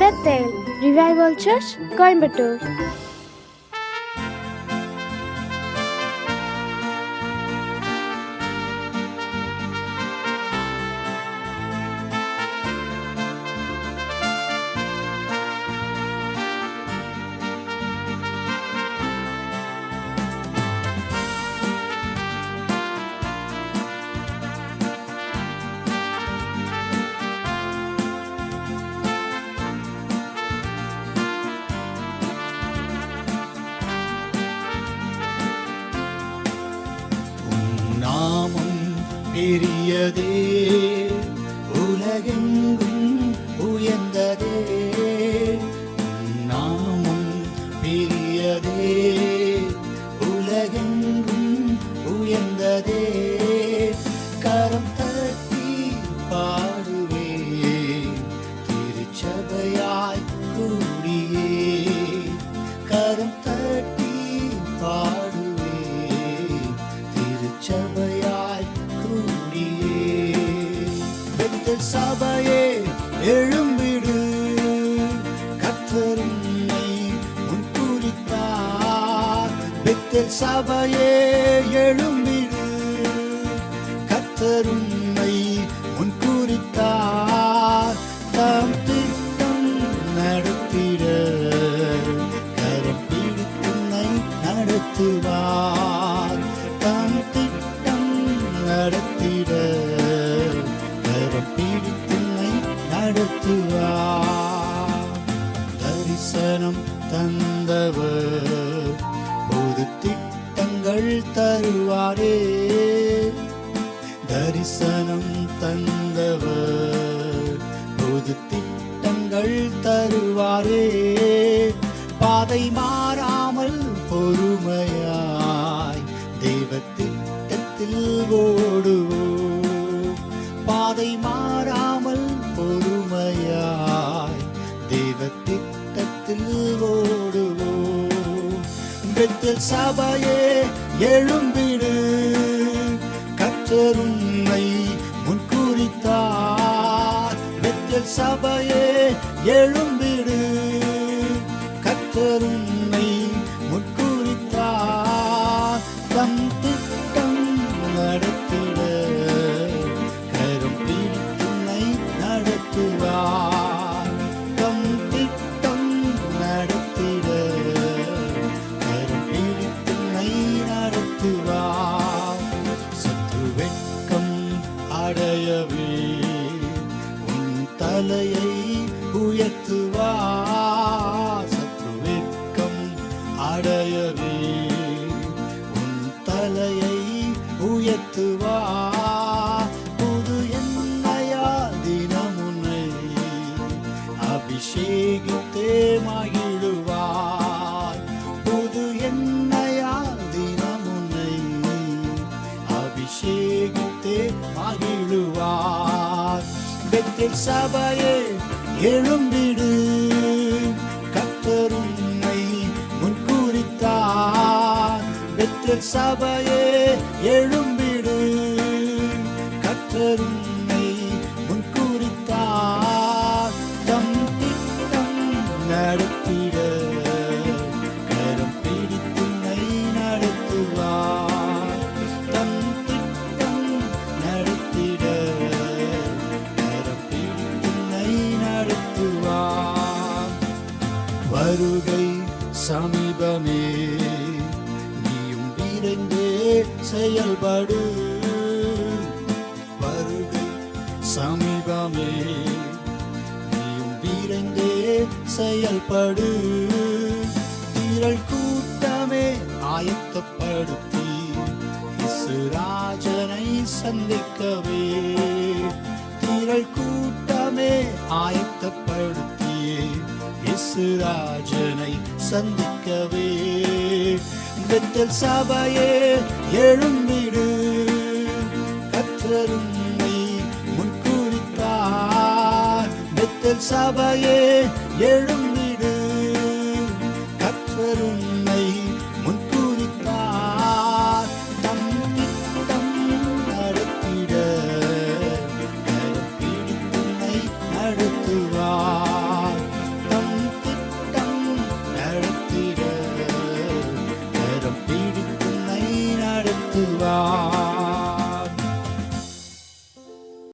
Bethel Revival Church, Coimbatore. நாமம் பெரியதே. உலகெங்கும் உயர்ந்ததே. நாமம் பெரியதே. உலகெங்கும் உயர்ந்ததே. கரம் தட்டி பாடுவே. திருச்சபையாய் கூடியே. கரம் தட்டி பாடுவே. திருச்சபை பெத்தல் சபையே எழும்பிடு. கத்தருமை முன் குறித்தார் பெத்தல் சபையே எழும்பிடு. கத்தரும் தரிசனம் தந்தவர். பொது திட்டங்கள் தருவாரே. தரிசனம் தந்தவர். பொது திட்டங்கள் தருவாரே. பாதை மாறாமல் பொறுமையாய் தெய்வ திட்டத்தில் ஓடுவோம். பாதை மா பெத்தல் சாபாயே எழும்பிடு. கற்றர் உன்னை முன்கூறித்தார். பெத்தல் சாபாயே எழும்பிடு. கற்றருண்மை உன்னை அடையவே உன் தலையை உயர்த்துவா சற்று வெட்கம் அடையவே உன் தலையை உயர்த்துவா புது என்னையா தினமுனை அபிஷேகித்தே மகிழுவாய். புது என்னையா தினமுனை அபிஷேகித்தே மகிழ் பெத்தில் சபையே எழும்பிடு. கத்தருண்மை முன்கூறித்தார் பெத்தில் சபையே எழும்பிடு. கத்தருண்மை சமீபமே நீயும் விரைந்தே செயல்படு. வருகை சமீபமே நீயும் விரைந்தே செயல்படு. திரள் கூட்டமே ஆயத்தப்படுத்தி இசுராஜனை சந்திக்கவே. திரள் கூட்டமே ஆயத்தப்படுத்தி இசுராஜனை சந்திக்கவே. பெத்தல் சபையே எழும்பிடு. கற்றருண்மை முன்குறித்தார். பெத்தல் சபையே எழும்பிடு Radha.